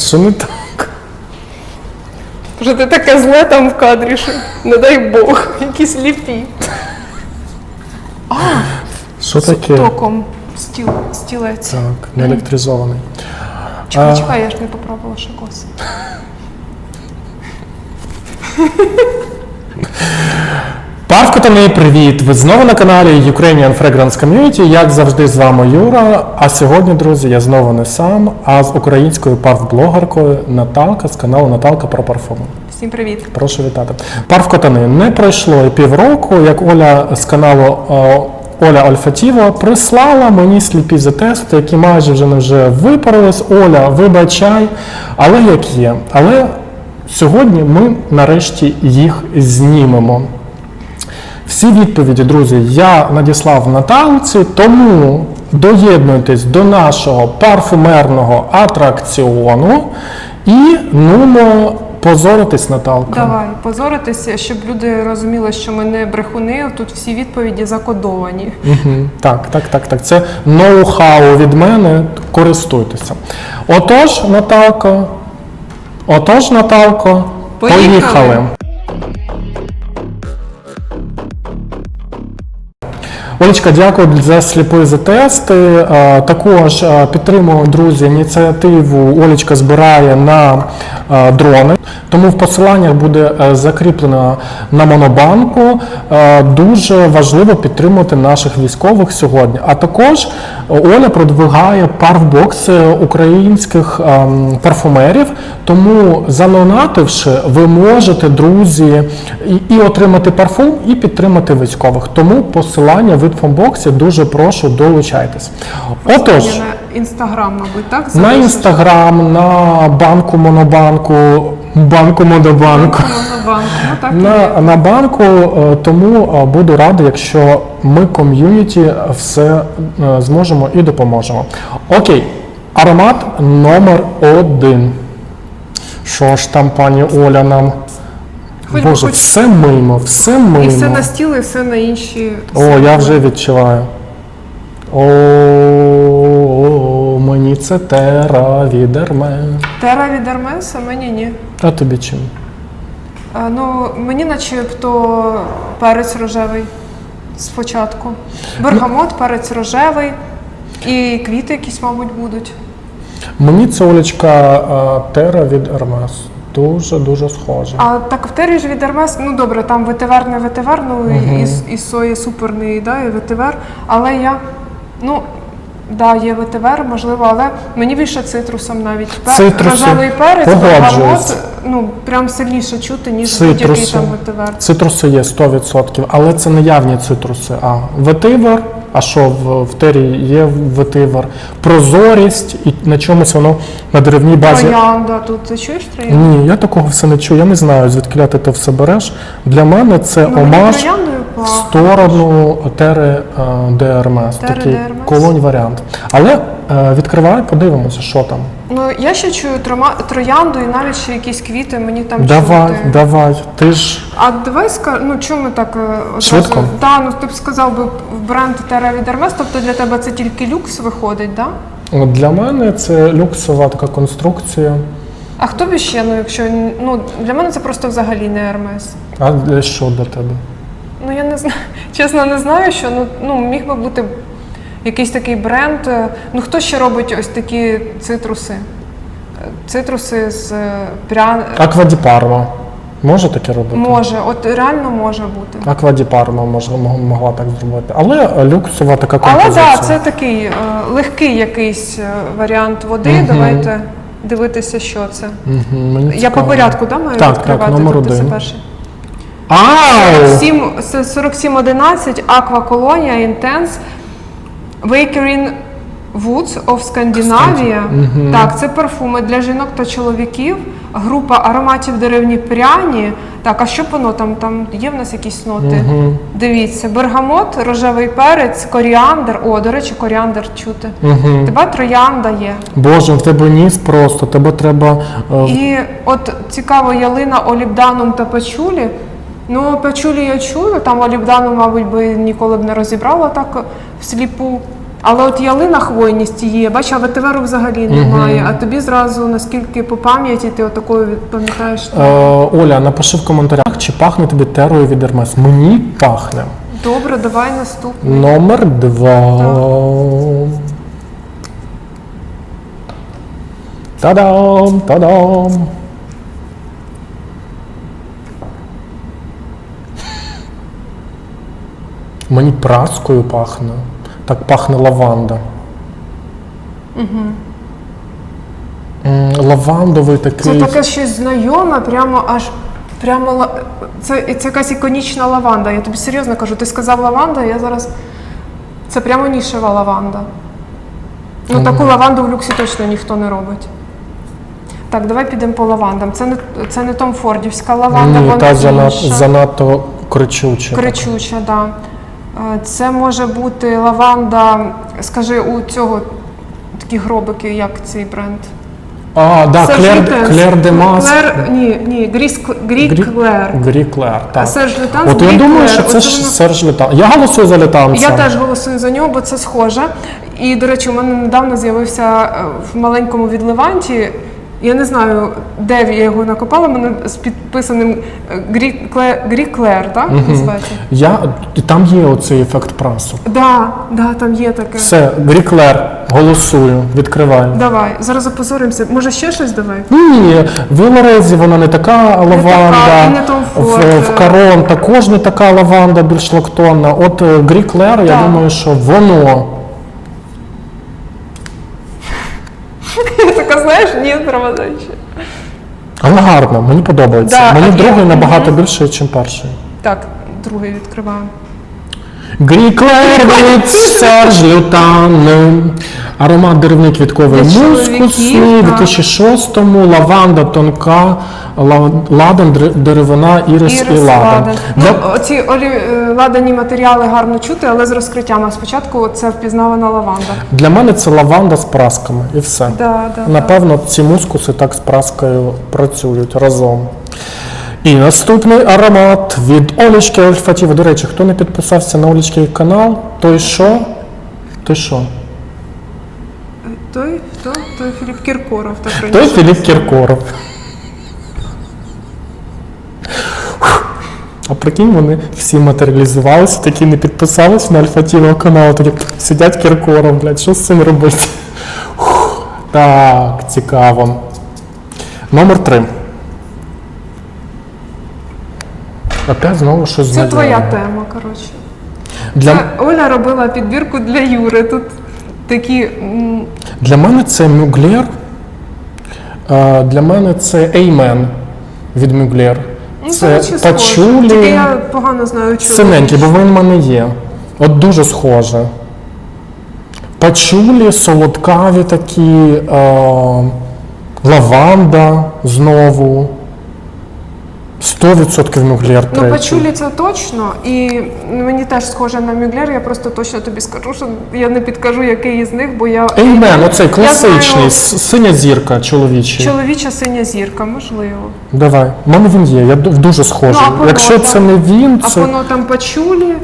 А що не так? Вже ти таке зле там в кадрі, що не дай Бог, якісь ліпі. Що таке? Током стіл, стілець. Так, не електризований. Чекай, А. чекай, я ж не попробувала ще коси. Парв Котани, привіт! Ви знову на каналі Ukrainian Fragrance Community. Як завжди, з вами Юра. А сьогодні, друзі, я знову не сам, а з українською парф-блогеркою Наталка з каналу Наталка про парфуми. Всім привіт. Прошу вітати. Парф Котани. Не пройшло і півроку, як Оля з каналу е, Оля Ольфатіва прислала мені сліпі затести, які майже вже не вже випарились. Оля, вибачай, але як є. Але сьогодні ми нарешті їх знімемо. Всі відповіді, друзі, я надіслав Наталці, тому доєднуйтесь до нашого парфумерного атракціону і нумо позоритись, Наталка. Давай, позоритися, щоб люди розуміли, що ми не брехуни, тут всі відповіді закодовані. Так, так, так, так. Це ноу-хау від мене. Користуйтеся. Отож, Наталко, отож, Наталко, Поїхали. поїхали. Олечка, дякую за сліпі затести. Е, Також е, підтримую, друзі, ініціативу Олечка збирає на е, дрони. Тому в посиланнях буде е, закріплено на монобанку. Е, Дуже важливо підтримувати наших військових сьогодні. А також е, Оля продвигає парфбокси українських ем, парфумерів. Тому занонативши, ви можете, друзі, і, отримати парфум, і підтримати військових. Тому посилання в інфобоксі дуже прошу долучайтесь. Отож. На інстаграм, мабуть, так? На інстаграм, на банку Монобанку, банку Монобанку. Ну так. На, на банку, е, тому е, буду радий, якщо ми ком'юніті все е, зможемо і допоможемо. Окей, аромат номер один. Що ж там, пані Оля, нам? Хоч Боже, хоч- все мимо, все мимо. І все на стіл, і все на інші. О, я вже відчуваю. О, мені це тера від Ерме. Тера від Ермеса, мені ні. А тобі чим? А, ну, мені начебто перець рожевий спочатку. Бергамот, перець рожевий. І квіти якісь, мабуть, будуть. Мені це Олечка тера від Ермес. Дуже дуже схоже. А так в тері ж від Ермес, ну добре, там ветивер, не ветивер, ну і, і, і соє суперний, да, і ветивер. Але я, ну, да, є ветивер, можливо, але мені більше цитрусом навіть. Пер- Рожевий перець, Погоджуюсь. ну, прям сильніше чути, ніж будь-який там ветивер. Цитруси є 100%, але це не явні цитруси, а ветивер. А що в, в тері є ветивер? Прозорість і на чомусь воно на деревній базі. Троянда, тут ти чуєш троянду? Ні, я такого все не чую. Я не знаю, звідки ти це все береш. Для мене це Ну, омаж в сторону тери де ДРМС. Такий колонь варіант. Але е, відкривай, подивимося, що там. Ну, я ще чую трома, троянду і навіть ще якісь квіти мені там Давай, чути. давай. Ти ж А давай ска... ну чому ми так е, одразу... Швидко? Да, ну ти б сказав би бренд Terra від Hermes, тобто для тебе це тільки люкс виходить, да? от для мене це люксова така конструкція. А хто б ще, ну якщо ну для мене це просто взагалі не Hermes. А для що для тебе? Ну я не знаю, чесно, не знаю, що ну, ну міг би бути якийсь такий бренд. е, Ну хто ще робить ось такі цитруси? Е, Цитруси з е, пря... Аквадіпарма. Може таке робити? може, от реально може бути. Аквадіпарма може, могла так зробити. Але е, люксова така Але так, це такий е, легкий якийсь е, варіант води. Давайте дивитися, що це. Мгм, мені Я по порядку да, маю Так, відкривати, так, номер один. перший. Ау! 7, це 4711 Aqua Intense Wakering Woods of Scandinavia. Так, це парфуми для жінок та чоловіків. Група ароматів деревні пряні. Так, а що воно там? Там є в нас якісь ноти? Дивіться, бергамот, рожевий перець, коріандр. О, до речі, коріандр чути. Мгм. Тебе троянда є. Боже, в тебе ніс просто, тебе треба. е, І от цікаво, ялина олібданум та пачулі. Ну, пачулі я чую, там олібдану, мабуть, би ніколи б не розібрала так всліпу. Але от ялина хвойність є, бачиш, а ветиверу взагалі немає. А тобі зразу, наскільки по пам'яті, ти отакою пам'ятаєш. Е, Оля, напиши в коментарях, чи пахне тобі терою від Ермес. Мені пахне. Добре, давай наступний. Номер два. Та-дам! Та-дам! Мені праскою пахне. Так пахне лаванда. М, Лавандовий Це такий. таке щось знайоме, прямо аж. Прямо це, це якась іконічна лаванда. Я тобі серйозно кажу, ти сказав лаванда, я зараз. Це прямо нішева лаванда. Ну, таку лаванду в люксі точно ніхто не робить. Так, давай підемо по лавандам. Це не, це не Том Фордівська лаванда, Ні, вона та занад, занадто кричуча. Кричуча, так. Да. Е, Це може бути лаванда, скажи, у цього такі гробики, як цей бренд. А, да, Серж Клер. Клер де Мас. Клер, ні, ні, Гріс, Грі Грі- Клер. Грі Клер, так. Серж Лютанс, От я Грі думаю, що це Оце ж воно- Серж Лютан. Я голосую за Лютанця. Я теж голосую за нього, бо це схоже. І, до речі, у мене недавно з'явився е, в маленькому відливанті. Я не знаю, де я його накопала, мене з підписаним е, Грі Клер, Грі Клер так? Я, там є оцей ефект прасу. Да, да, там є таке. Все, Грі Клер, голосую, відкриваю. Давай, зараз опозоримося. Може ще щось давай? Ні, в Лорезі вона не така лаванда. і не Tom в, в Карон також не така лаванда, більш лактонна. От е, Грі Клер, я думаю, що воно. Я така, знаєш, ні, проводаючи. Але гарно, мені подобається. Да, мені а другий я- набагато більше, ніж перший. Так, другий відкриваю. Гріклер Серж Лютан. Аромат деревний квітковий Для чоловіків, так. 2006-му, лаванда тонка, ла- ладан, дре- деревина, ірис, і ладан. Для- Ну, оці олі, е, ладані матеріали гарно чути, але з розкриттям. Спочатку це впізнавана лаванда. Для мене це лаванда з прасками і все. Да, да, Напевно, ці мускуси так з праскою працюють разом. І наступний аромат від Олічки Ольфатіва. До речі, хто не підписався на Олічки канал, той що? Той що? Той, хто? Той Філіп Кіркоров. Так Той раніше. Філіп Кіркоров. А прикинь, вони всі матеріалізувалися, такі не підписалися на Альфатівого каналу, тоді сидять Кіркоров, блядь, що з цим робити? Так, цікаво. Номер три. Опять знову щось Це твоя тема, коротше. Для, Оля робила підбірку для Юри. Тут такі. для мене це Мюглер. Е, Для мене це Еймен від Мюглер. Ну, Це коротше, пачулі. Тільки я погано знаю, чого. Синенький, бо він в мене є. От дуже схоже. Пачулі, солодкаві такі, е, лаванда знову. 100% мюглер Ну, третій. пачулі це точно, і мені теж схоже на Мюглер. Я просто точно тобі скажу, що я не підкажу, який із них, бо я Еймен, оцей Я класичний, знаю- синя зірка чоловічий. чоловіча синя зірка, можливо. Давай. У мене він є, я дуже схожий. Ну, Якщо це не він, А воно там пачулі,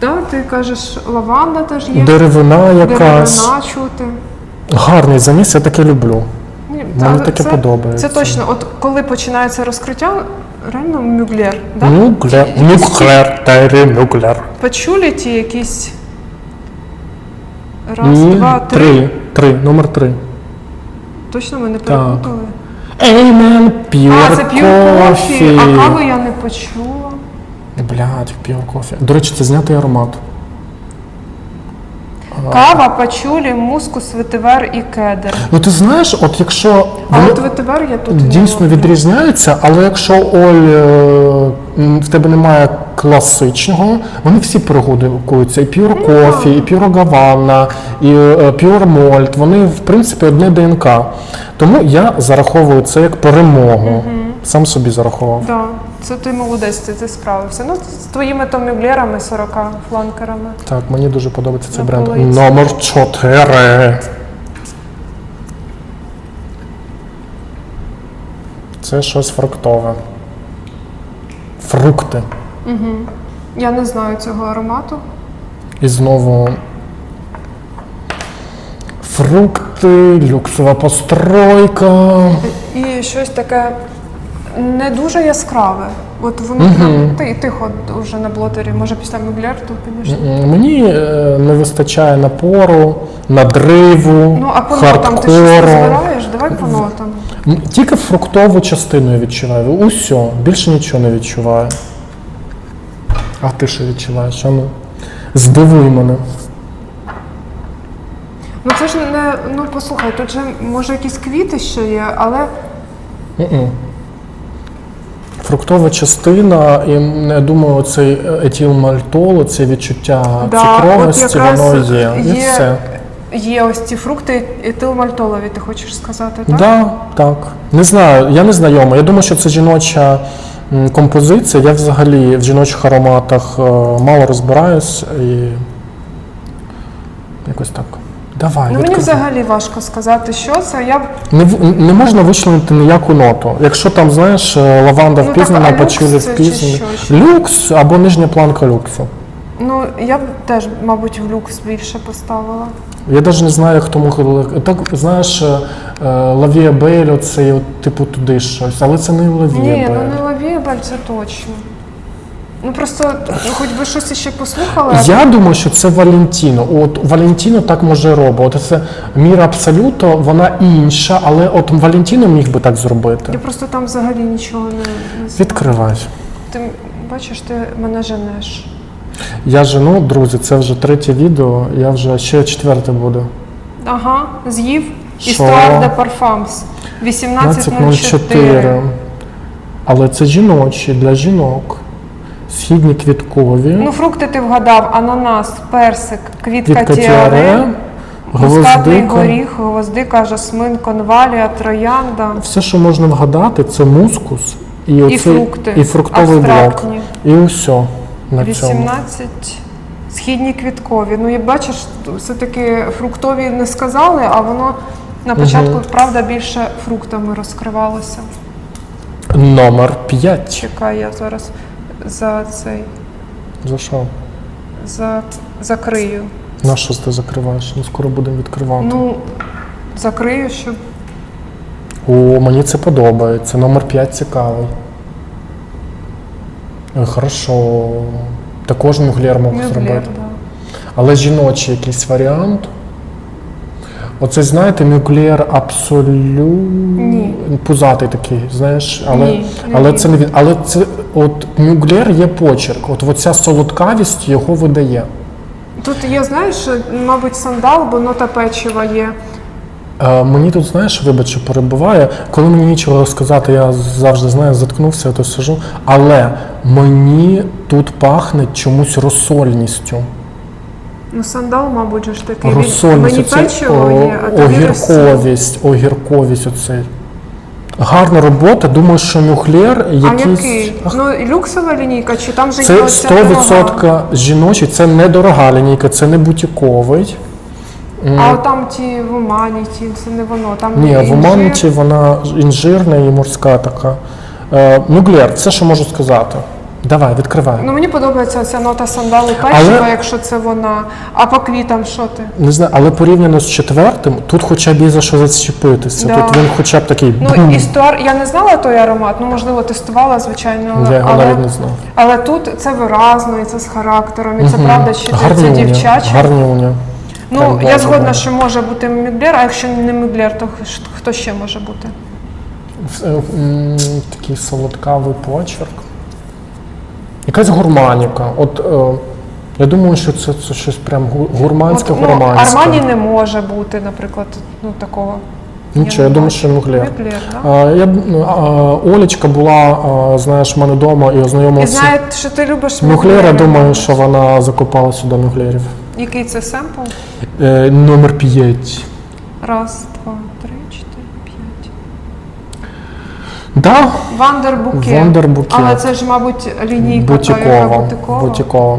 да? ти кажеш, лаванда теж є, деревина якась. деревина чути. Гарний заміс, я таке люблю. Ні, Мені таке це, подобається. Це точно, от коли починається розкриття, реально мюглер. Да? Мюглер, мюглер, Террі Мюглер. Пачулі ті якісь. Раз, Ні, два, три. три. Три, номер три. Точно ми не перепутали. Amen, pure А, це pure coffee. а каву я не почула. Блядь, pure coffee. До речі, це знятий аромат. Кава, пачулі, мускус, ветивер і кедр. Ну ти знаєш, от якщо А от ветивер я тут дійсно відрізняються, але якщо Оль е, в тебе немає класичного, вони всі перегукуються. І Pure Coffee, і Pure Gavanna, і е, Pure Malt, вони в принципі одне ДНК. Тому я зараховую це як перемогу. Сам собі зарахував. Да, це ти молодець, ти, ти справився. Ну, з твоїми томюблерами, 40 фланкерами. Так, мені дуже подобається цей На бренд. полиці. Номер 4. Це щось фруктове. Фрукти. Я не знаю цього аромату. І знову Фрукти, люксова постройка. І щось таке не дуже яскраве. От воно прям ти, тихо вже на блотері. Може після Мюглер, то, звісно. М, Мені е, не вистачає напору, надриву, Ну, а по нотам ти щось хардкору. розбираєш? Давай по нотам. М, Тільки фруктову частину я відчуваю. Усьо, більше нічого не відчуваю. А ти що відчуваєш? А ну, здивуй мене. Ну це ж не ну послухай, тут же може якісь квіти ще є, але М-м. Фруктова частина, і я думаю, цей етилмальтол, це відчуття да, цукровості, от воно є. І все. є ось ці фрукти етилмальтолові, ти хочеш сказати, так? Да, так. Не знаю, я не знайомий. Я думаю, що це жіноча композиція. Я взагалі в жіночих ароматах е, мало розбираюсь і якось так. Давай, Ну мені відкривай. взагалі важко сказати, що це. Я б Не, в- не можна вичленити ніяку ноту. Якщо там, знаєш, е, лаванда Ну, впізнана, так, а люкс пачулі це чи впізнані. що? Люкс або нижня планка люксу. ну я б теж, мабуть, в люкс більше поставила. Я навіть не знаю, хто мог. Так, знаєш, е, е, Лавія Бейль, це типу туди щось, але це не Лавія Ні, Бейль. ну не Лавієбель, це точно. Ну просто ну, хоч би щось ще послухали. Я думаю, що це Валентіно. От Валентіно так може робити. Це міра абсолюто, вона інша, але от Валентіно міг би так зробити. Я просто там взагалі нічого не, не знаю. Відкривай. Ти бачиш, ти мене женеш. Я жену, друзі, це вже третє відео, я вже ще четверте буду. Ага, з'їв? Істуар де Парфамс. 18.04. 15.04. Але це жіночі для жінок. Східні квіткові. Ну, фрукти ти вгадав: ананас, персик, квітка, тіаре, мускатний гвоздика. горіх, гвоздика, жасмин, конвалія, троянда. Все, що можна вгадати, це мускус і, оцей, фрукти. і фруктовий блок. І усе на цьому. 18 східні квіткові. Ну, і бачиш, все-таки фруктові не сказали, а воно на початку, правда, більше фруктами розкривалося. Номер 5. Чекай, я зараз за цей За що? за, закрию. На що ти закриваєш? Ну скоро будемо відкривати. Ну, закрию, щоб. О, мені це подобається. Номер 5 цікавий. Е, Хорошо. Також мюглер мог зробити. да. Але жіночий якийсь варіант. Оце, знаєте, мюглер абсолютно Ні. пузатий такий, знаєш, але, Ні, не але це не він. Але це от мюглер є почерк. От оця солодкавість його видає. Тут є, знаєш, мабуть, сандал, бо нота печива є. Е, мені тут, знаєш, вибач, що перебуває. Коли мені нічого розказати, я завжди знаю, заткнувся, то сижу. Але мені тут пахне чомусь розсольністю. Ну, сандал, мабуть, же ж такий. Він- Мені печиво є, а розсоль. огірковість, огірковість оцей. Гарна робота. Думаю, що мюхлер А якийсь. який? Ах, Ну, і люксова лінійка, чи там же є Це оця дорога? 100% жіночий, це не дорога лінійка, це не бутіковий. А от там ті в Оманіті, це не воно. Там Ні, є в інжир. Оманіті вона інжирна і морська така. Е, Мюглер, це що можу сказати. Давай, відкривай. Ну мені подобається ця нота сандалу печива, Але- якщо це вона. А по квітам що ти? Не знаю, але порівняно з четвертим, тут хоча б є за що зачепитися. Да. Тут він хоча б такий. Ну, бум. істуар, я не знала той аромат, ну можливо тестувала, звичайно, але, Я його але, навіть не знав. але тут це виразно, і це з характером, і це Мгм. правда, чи це, це Гарнюня. Ну, я згодна, що може бути мюглер, а якщо не мюглер, то хто ще може бути? Е, Такий солодкавий почерк. Якась гурманіка. От е, я думаю, що це, це щось прям гу- гурманське От, ну, гурманське. Армані не може бути, наприклад, ну такого. Нічого, я думаю, що да? Я, ну, Олечка була, знаєш, в мене вдома і І ознайомилася. знає, що ти любиш Мюглера, мюглери. думаю, що вона закопала сюди мюглерів. Який це семпл? Е, номер 5. Раз, два, три, чотири, п'ять. Да, Вандербуке. Вандербуке. Але це ж, мабуть, лінійка та, яка Бутікова. бутикова. Бутікова.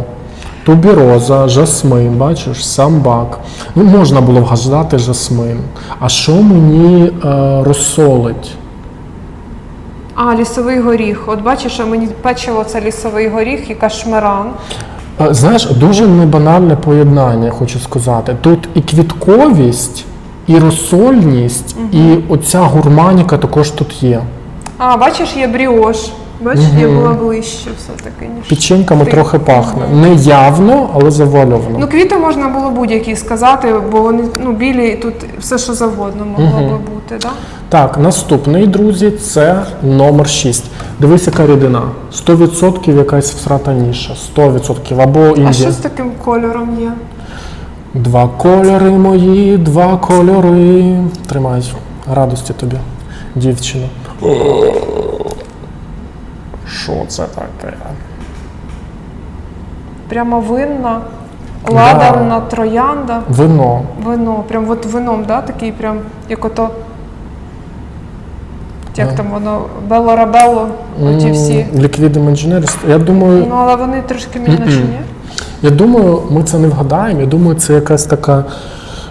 Тубіроза, жасмин, бачиш, самбак. Ну, можна було вгадати жасмин. А що мені е, розсолить? А, лісовий горіх. От бачиш, а мені печиво це лісовий горіх і кашмиран. Е, Знаєш, дуже небанальне поєднання, хочу сказати. Тут і квітковість, і розсольність, і оця гурманіка також тут є. А, бачиш, є бріош. Бачиш, я була ближче все-таки, ніж. Печеньками ти. трохи пахне. Не явно, але завуальовано. Ну, квіти можна було будь-які сказати, бо вони ну, білі, і тут все, що завгодно могло би бути, так? Так, наступний, друзі, це номер 6. Дивись, яка рідина. 100% якась всрата ніша. 100% або А Індія. що з таким кольором є? Два кольори мої, два кольори. Тримай радості тобі, дівчина. Що це таке? Прямо винна, ладанна троянда, Вино. вино. Прям от вином, да? такий прям, як ото. Як там воно, бело-рабело, оті всі. Ліквіди Engineers. Я думаю, Ну, але вони трошки мені наче ні. я думаю, ми це не вгадаємо. Я думаю, це якась така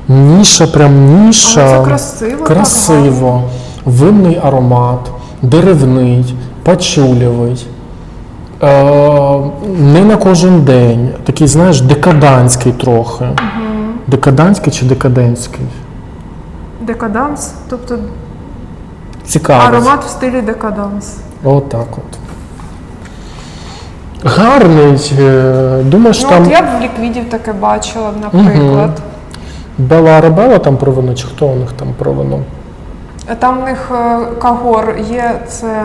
ніша, прям ніша. Але це красиво, так Красиво. Винний аромат, деревний, пачулєвий. Е, не на кожен день. Такий, знаєш, декаданський трохи. Декаданський чи декадентський? Декаданс, тобто Цікаво. аромат в стилі декаданс. Отак от. Гарний. е, Думаєш, Ну, там от я б в ліквідів таке бачила, наприклад. Белла Арабелла там про вино, чи хто у них там про вино? Там в них е, кагор є, це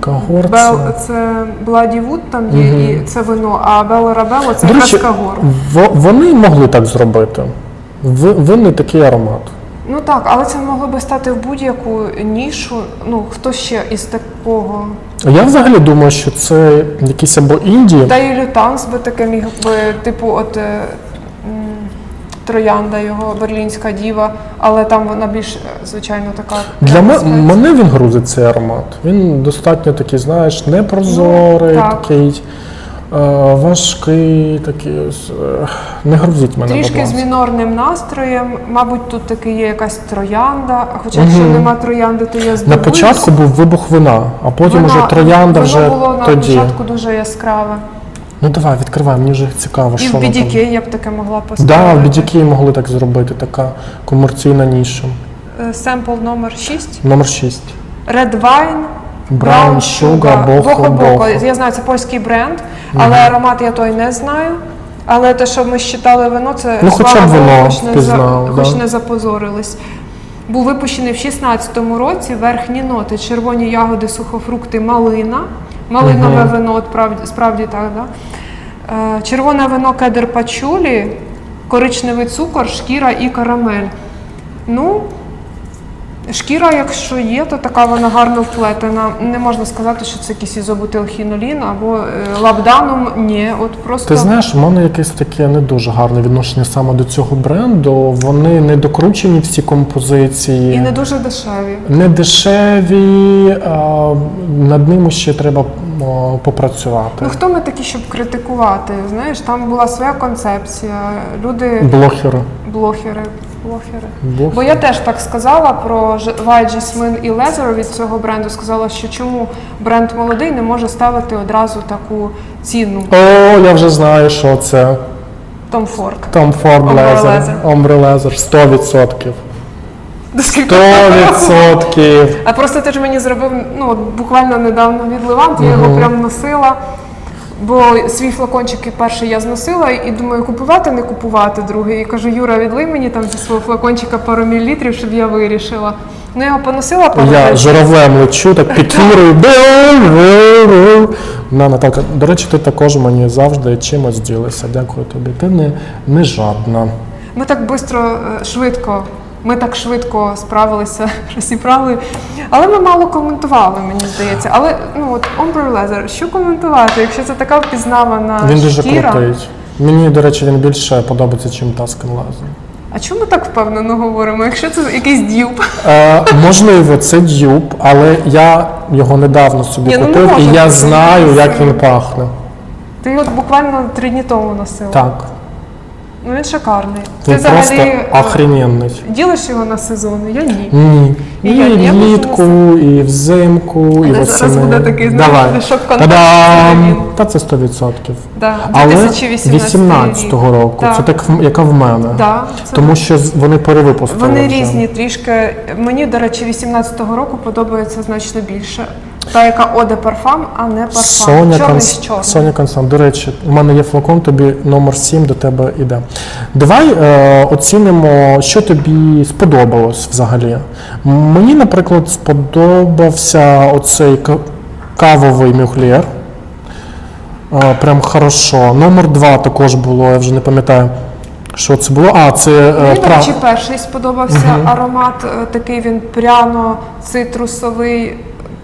Кагор Бел, це. це Бладі Вуд там є, і це вино, а Бело Рабело це якраз кагор. вони могли так зробити. В- Винний такий аромат. Ну так, але це могло би стати в будь-яку нішу. Ну, хто ще із такого? Я взагалі думаю, що це якісь або Індії. Та і лютанс би таке міг би, типу, от е, Троянда його, Берлінська діва, але там вона більш, е, звичайно, така. Для спеція. мене він грузить цей аромат. Він достатньо такий, знаєш, непрозорий, Ну, так. такий е, важкий, такий. ось, е, Не грузить мене. будь Трішки з ласка. мінорним настроєм. Мабуть, тут таки є якась троянда. Хоча якщо нема троянди, то я На здивуюсь. початку був вибух вина, а потім Вона- уже троянда воно вже було на тоді. початку дуже яскраве. Ну давай, відкривай, мені вже цікаво, І що в воно там. BDK я б таке могла Да, поставити. в BDK могли так зробити, така комерційна ніша. Е, Семпл номер 6. Номер 6. Red Wine. Brown Sugar, Boho Boho. Я знаю, це польський бренд, але аромат я той не знаю. Але те, що ми щитали вино, це Ну, хоча слава б Богу, вино хоч не, впізнав, хоч да. не запозорились. Був випущений в 16-му році верхні ноти, червоні ягоди, сухофрукти, малина. Малинове вино, от правді, справді так, да? Е, червоне вино кедр пачулі, коричневий цукор, шкіра і карамель. Ну, Шкіра, якщо є, то така вона гарно вплетена. Не можна сказати, що це якийсь ізобутилхінолін або е, лабданум. Ні, от просто Ти знаєш, у мене якесь таке не дуже гарне відношення саме до цього бренду. Вони не докручені всі композиції. і не дуже дешеві. Не дешеві, а, над ними ще треба попрацювати. Ну хто ми такі, щоб критикувати? Знаєш, там була своя концепція. Люди, Блохери. блогери, блогери. Блогери. Бо я теж так сказала про White Jasmine і Leather від цього бренду. Сказала, що чому бренд молодий не може ставити одразу таку ціну. О, я вже знаю, що це. Tom Ford. Tom Ford Leather. Ombre Leather. 100%. 100%. А просто ти ж мені зробив ну буквально недавно від Левант, я його прям носила. Бо свій флакончик перший я зносила і думаю, купувати, не купувати другий. І кажу, Юра, відлий мені там зі свого флакончика пару мілілітрів, щоб я вирішила. Ну я його поносила пару Я журавлем лечу, так підкірую. На, Наталка, до речі, ти також мені завжди чимось ділишся. Дякую тобі. Ти не, не жадна. Ми так швидко, швидко. Ми так швидко справилися, розібрали. Але ми мало коментували, мені здається. Але ну от Ombre Leather, що коментувати, якщо це така впізнавана Він дуже шкіра? крутий. Мені, до речі, він більше подобається, ніж Tuscan Leather. А чому ми так впевнено говоримо? Якщо це якийсь дюб? Е, можливо, це дюб, але я його недавно собі Ні, ну купив, і я знаю, як він пахне. Ти от буквально три дні тому носила. Так. Ну він шикарний. Він Ти просто взагалі е, охрененний. ділиш його на сезони? Я ні. Ні. І І я- я влітку, і взимку, і Але восени. зараз буде такий, знаєш, Давай. шок-контент Та-дам! Та це 100%. Да, Але 2018 18-го року, Так. це так, в- яка в мене. Да, це Тому що з- вони перевипустили. Вони вже. різні трішки. Мені, до речі, 18-го року подобається значно більше. Та, яка Оде парфам, а не парфам. Соня, Чорний Конс... з чорним. Соня Констант, до речі, у мене є флакон, тобі номер 7 до тебе йде. Давай е, оцінимо, що тобі сподобалось взагалі. Мені, наприклад, сподобався оцей кавовий мюглєр. Е, прям хорошо. Номер 2 також було, я вже не пам'ятаю, що це було. А, це е, Мені, до речі, перший сподобався аромат, е, такий він пряно-цитрусовий,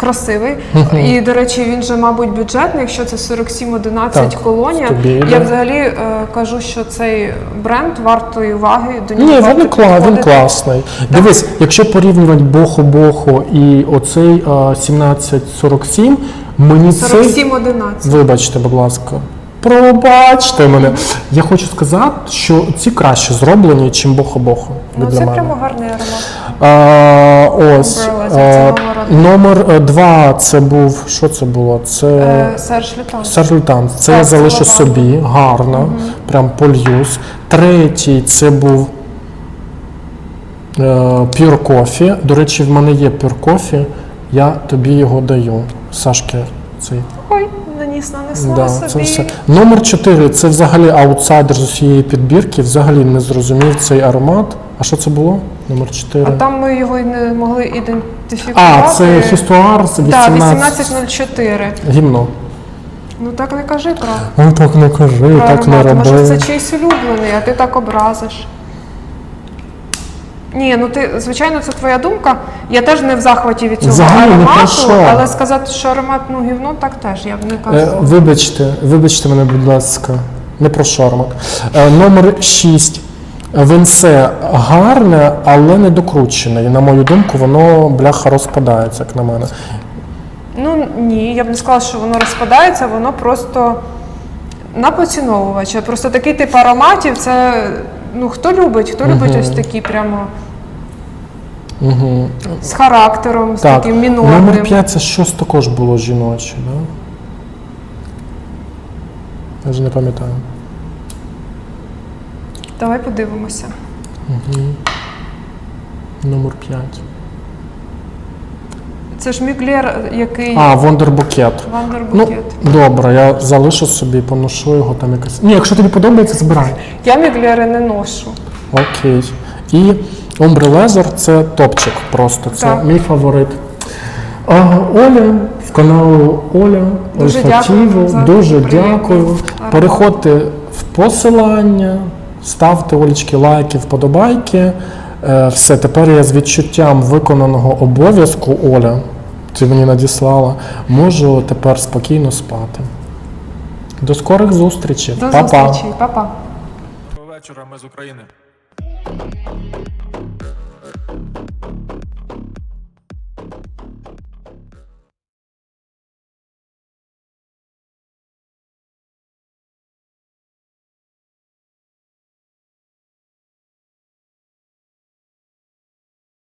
красивий. І, до речі, він же, мабуть, бюджетний, якщо це 4711 Так, колонія. Я взагалі е, кажу, що цей бренд вартої уваги. До нього Ні, варто він, кла, він підходити. класний. Дивись, якщо порівнювати Бохо-Бохо і оцей е, 1747, мені цей. 4711. Вибачте, будь ласка. Пробачте мене. Я хочу сказати, що ці краще зроблені, ніж Бохо-Бохо. Ну, для це мене. прямо гарний аромат. А, ось. Це е, номер е, два це був. Що це було? Це. Е, Серж Лютон. Сарлютан. Це Так, я залишу собі, гарно, прям польюсь. Третій це був Pure Coffee. До речі, в мене є Pure Coffee, я тобі його даю. Сашки, цей. Ой, наніс нанесла Да, собі. це все. Номер 4 це взагалі аутсайдер з усієї підбірки. Взагалі не зрозумів цей аромат. А що це було? Номер 4. А там ми його й не могли ідентифікувати. А, це Хістуар з Так, 1804. Гімно. Ну так не кажи про, Ну так не кажи, про так не аромат. Може, це чийсь улюблений, а ти так образиш. Ні, ну ти, звичайно, це твоя думка. Я теж не в захваті від цього Взагалі, не про аромату, що. але сказати, що аромат ну гівно, так теж я б не Е, казала. вибачте, вибачте мене, будь ласка, не про шармак. Е, номер 6. Винце гарне, але не докручене. І на мою думку, воно бляха розпадається, як на мене. Ну ні, я б не сказала, що воно розпадається, воно просто на поціновувача. Просто такий тип ароматів, це ну хто любить, хто любить ось такі прямо Угу. з характером, з Так, таким мінорним. номер 5 це щось також було жіноче, да? Я вже не пам'ятаю. Давай подивимося. Номер 5. Це ж Мюглер, який А, Вондербукет. Ну, Вандербукет. добре, я залишу собі, поношу його там якось. Ні, якщо тобі подобається, збирай. Я Мюглери не ношу. Окей. І Leather – це топчик просто. Це Так. мій фаворит. А, Оля з каналу Оля Дуже дякую за Дуже дякую. Переходьте в посилання, ставте Олічки лайки, вподобайки. Е, Все, тепер я з відчуттям виконаного обов'язку Оля, ти мені надіслала, можу тепер спокійно спати. До скорих зустрічей. До Па-па. зустрічі, Па-па. Доброго вечора, ми з України.